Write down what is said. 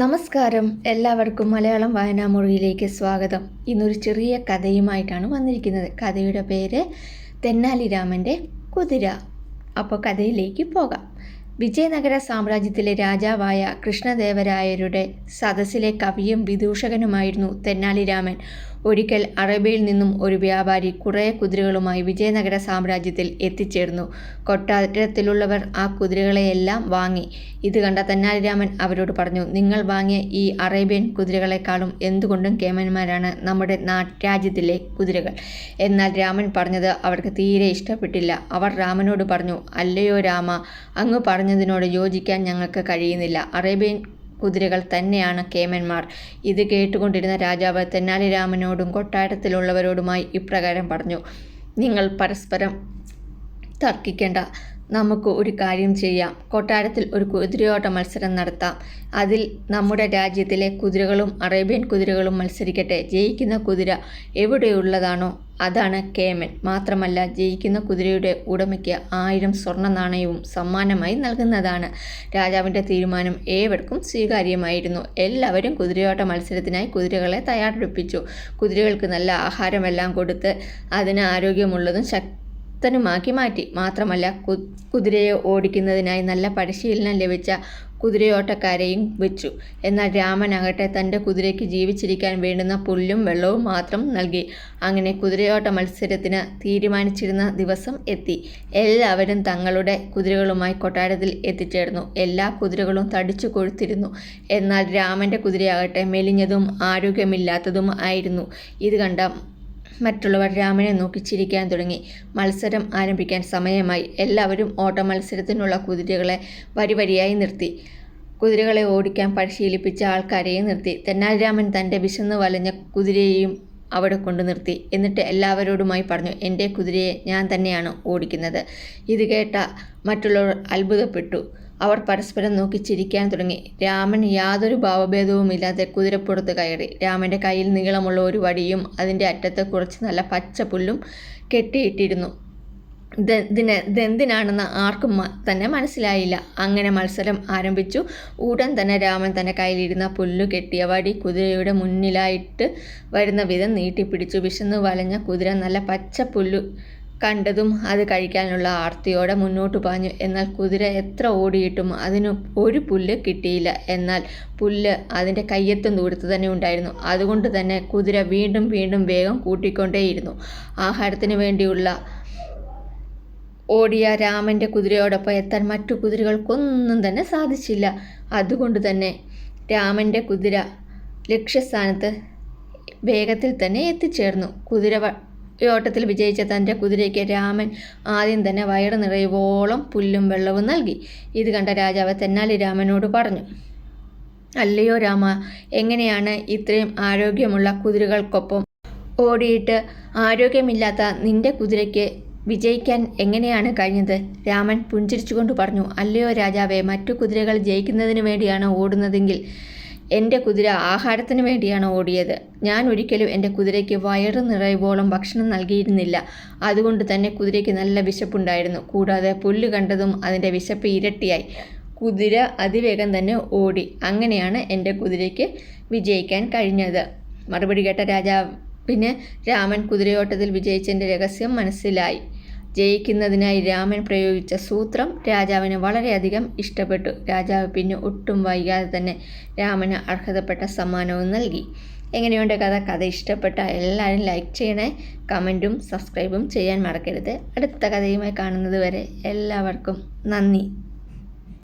നമസ്കാരം. എല്ലാവർക്കും മലയാളം വായനാമുറിയിലേക്ക് സ്വാഗതം. ഇന്നൊരു ചെറിയ കഥയുമായിട്ടാണ് വന്നിരിക്കുന്നത്. കഥയുടെ പേര് തെന്നാലി രാമന്റെ കുതിര. അപ്പോൾ കഥയിലേക്ക് പോകാം. വിജയനഗര സാമ്രാജ്യത്തിലെ രാജാവായ കൃഷ്ണദേവരായരുടെ സദസ്സിലെ കവിയും വിദൂഷകനുമായിരുന്നു തെന്നാലിരാമൻ ഒരിക്കൽ അറേബ്യയിൽ നിന്നും ഒരു വ്യാപാരി കുറേ കുതിരകളുമായി വിജയനഗര സാമ്രാജ്യത്തിൽ എത്തിച്ചേർന്നു. കൊട്ടാരത്തിലുള്ളവർ ആ കുതിരകളെയെല്ലാം വാങ്ങി. ഇത് കണ്ട തെന്നാലിരാമൻ അവരോട് പറഞ്ഞു നിങ്ങൾ വാങ്ങിയ ഈ അറേബ്യൻ കുതിരകളെക്കാളും എന്തുകൊണ്ടും കേമന്മാരാണ് നമ്മുടെ രാജ്യത്തിലെ കുതിരകൾ എന്നാൽ രാമൻ പറഞ്ഞത് അവർക്ക് തീരെ ഇഷ്ടപ്പെട്ടില്ല. അവർ രാമനോട് പറഞ്ഞു അല്ലയോ രാമ അങ്ങ് പറഞ്ഞതിനോട് യോജിക്കാൻ ഞങ്ങൾക്ക് കഴിയുന്നില്ല. അറേബ്യൻ കുതിരകൾ തന്നെയാണ് കേമന്മാർ. ഇത് കേട്ടുകൊണ്ടിരുന്ന രാജാവ് തെന്നാലിരാമനോടും കൊട്ടാരത്തിലുള്ളവരോടുമായി ഇപ്രകാരം പറഞ്ഞു നിങ്ങൾ പരസ്പരം തർക്കിക്കേണ്ട. നമുക്ക് ഒരു കാര്യം ചെയ്യാം. കൊട്ടാരത്തിൽ ഒരു കുതിരയോട്ട മത്സരം നടത്താം. അതിൽ നമ്മുടെ രാജ്യത്തിലെ കുതിരകളും അറേബ്യൻ കുതിരകളും മത്സരിക്കട്ടെ. ജയിക്കുന്ന കുതിര എവിടെയുള്ളതാണോ അതാണ് കേമൻ. മാത്രമല്ല ജയിക്കുന്ന കുതിരയുടെ ഉടമയ്ക്ക് ആയിരം സ്വർണ നാണയവും സമ്മാനമായി നൽകുന്നതാണ് രാജാവിന്റെ തീരുമാനം. ഏവർക്കും സ്വീകാര്യമായിരുന്നു. എല്ലാവരും കുതിരയോട്ട മത്സരത്തിനായി കുതിരകളെ തയ്യാറെടുപ്പിച്ചു. കുതിരകൾക്ക് നല്ല ആഹാരമെല്ലാം കൊടുത്ത് അതിന് ആരോഗ്യമുള്ളതും ശക്തി ശക്തനുമാക്കി മാറ്റി. മാത്രമല്ല കുതിരയെ ഓടിക്കുന്നതിനായി നല്ല പരിശീലനം ലഭിച്ച കുതിരയോട്ടക്കാരെയും വെച്ചു. എന്നാൽ രാമനാകട്ടെ തന്റെ കുതിരയ്ക്ക് ജീവിച്ചിരിക്കാൻ വേണ്ടുന്ന പുല്ലും വെള്ളവും മാത്രം നൽകി. അങ്ങനെ കുതിരയോട്ട മത്സരത്തിന് തീരുമാനിച്ചിരുന്ന ദിവസം എത്തി. എല്ലാവരും തങ്ങളുടെ കുതിരകളുമായി കൊട്ടാരത്തിൽ എത്തിച്ചേർന്നു. എല്ലാ കുതിരകളും തടിച്ചു കൊഴുത്തിരുന്നു. എന്നാൽ രാമന്റെ കുതിരയാകട്ടെ മെലിഞ്ഞതും ആരോഗ്യമില്ലാത്തതും ആയിരുന്നു. ഇത് കണ്ട മറ്റുള്ളവർ രാമനെ നോക്കി ചിരിക്കാൻ തുടങ്ങി. മത്സരം ആരംഭിക്കാൻ സമയമായി. എല്ലാവരും ഓട്ട മത്സരത്തിനുള്ള കുതിരകളെ വരിവരിയായി നിർത്തി. കുതിരകളെ ഓടിക്കാൻ പരിശീലിപ്പിച്ച ആൾക്കാരെയും നിർത്തി. തെന്നാലിരാമൻ തന്റെ വിശന്ന് വലഞ്ഞ കുതിരയെയും അവിടെ കൊണ്ടു നിർത്തി. എന്നിട്ട് എല്ലാവരോടുമായി പറഞ്ഞു എന്റെ കുതിരയെ ഞാൻ തന്നെയാണ് ഓടിക്കുന്നത്. ഇത് കേട്ട മറ്റുള്ളവർ അത്ഭുതപ്പെട്ടു. അവർ പരസ്പരം നോക്കി ചിരിക്കാൻ തുടങ്ങി. രാമൻ യാതൊരു ഭാവഭേദവുമില്ലാതെ കുതിരപ്പുറത്ത് കയറി. രാമന്റെ കയ്യിൽ നീളമുള്ള ഒരു വടിയും അതിന്റെ അറ്റത്ത് കുറച്ച് നല്ല പച്ച പുല്ലും കെട്ടിയിട്ടിരുന്നു. ഇതിന് ഇതെന്തിനാണെന്ന് ആർക്കും തന്നെ മനസ്സിലായില്ല. അങ്ങനെ മത്സരം ആരംഭിച്ചു. ഉടൻ തന്നെ രാമൻ തന്റെ കയ്യിലിരുന്ന പുല്ലു കെട്ടിയ വടി കുതിരയുടെ മുന്നിലായിട്ട് വരുന്ന വിധം നീട്ടിപ്പിടിച്ചു. വിശന്ന് വലഞ്ഞ കുതിര നല്ല പച്ച പുല്ലു കണ്ടതും അത് കഴിക്കാനുള്ള ആർത്തിയോടെ മുന്നോട്ട് പാഞ്ഞു. എന്നാൽ കുതിര എത്ര ഓടിയിട്ടും അതിന് ഒരു പുല്ല് കിട്ടിയില്ല. എന്നാൽ പുല്ല് അതിന്റെ കയ്യെത്തും ദൂരത്ത് തന്നെ ഉണ്ടായിരുന്നു. അതുകൊണ്ട് തന്നെ കുതിര വീണ്ടും വീണ്ടും വേഗം കൂട്ടിക്കൊണ്ടേയിരുന്നു. ആഹാരത്തിന് വേണ്ടിയുള്ള ഓടിയ രാമന്റെ കുതിരയോടൊപ്പം എത്താൻ മറ്റു കുതിരകൾക്കൊന്നും തന്നെ സാധിച്ചില്ല. അതുകൊണ്ട് തന്നെ രാമന്റെ കുതിര ലക്ഷ്യസ്ഥാനത്ത് വേഗത്തിൽ തന്നെ എത്തിച്ചേർന്നു. കുതിര ഓട്ടത്തിൽ വിജയിച്ച തന്റെ കുതിരയ്ക്ക് രാമൻ ആദ്യം തന്നെ വയറ് നിറയുവോളം പുല്ലും വെള്ളവും നൽകി. ഇത് കണ്ട രാജാവ് തെന്നാലി രാമനോട് പറഞ്ഞു അല്ലയോ രാമ എങ്ങനെയാണ് ഇത്രയും ആരോഗ്യമുള്ള കുതിരകൾക്കൊപ്പം ഓടിയിട്ട് ആരോഗ്യമില്ലാത്ത നിന്റെ കുതിരയ്ക്ക് വിജയിക്കാൻ എങ്ങനെയാണ് കഴിഞ്ഞത്? രാമൻ പുഞ്ചിരിച്ചുകൊണ്ട് പറഞ്ഞു അല്ലയോ രാജാവേ മറ്റു കുതിരകൾ ജയിക്കുന്നതിന് വേണ്ടിയാണ് ഓടുന്നതെങ്കിൽ എന്റെ കുതിര ആഹാരത്തിന് വേണ്ടിയാണ് ഓടിയത്. ഞാൻ ഒരിക്കലും എന്റെ കുതിരയ്ക്ക് വയറ് നിറയുവോളം ഭക്ഷണം നൽകിയിരുന്നില്ല. അതുകൊണ്ട് തന്നെ കുതിരയ്ക്ക് നല്ല വിശപ്പുണ്ടായിരുന്നു. കൂടാതെ പുല്ല് കണ്ടതും അതിന്റെ വിശപ്പ് ഇരട്ടിയായി. കുതിര അതിവേഗം തന്നെ ഓടി. അങ്ങനെയാണ് എന്റെ കുതിരയ്ക്ക് വിജയിക്കാൻ കഴിഞ്ഞത്. മറുപടി കേട്ട രാജാവിന് രാമൻ കുതിരയോട്ടത്തിൽ വിജയിച്ചതിന്റെ രഹസ്യം മനസ്സിലായി. ജയിക്കുന്നതിനായി രാമൻ പ്രയോഗിച്ച സൂത്രം രാജാവിന് വളരെയധികം ഇഷ്ടപ്പെട്ടു. രാജാവ് പിന്നെ ഒട്ടും വൈകാതെ തന്നെ രാമന് അർഹതപ്പെട്ട സമ്മാനവും നൽകി. എങ്ങനെയുണ്ട് കഥ? കഥ ഇഷ്ടപ്പെട്ട എല്ലാവരും ലൈക്ക് ചെയ്യണേ. കമന്റും സബ്സ്ക്രൈബും ചെയ്യാൻ മറക്കരുത്. അടുത്ത കഥയുമായി കാണുന്നത് വരെ എല്ലാവർക്കും നന്ദി.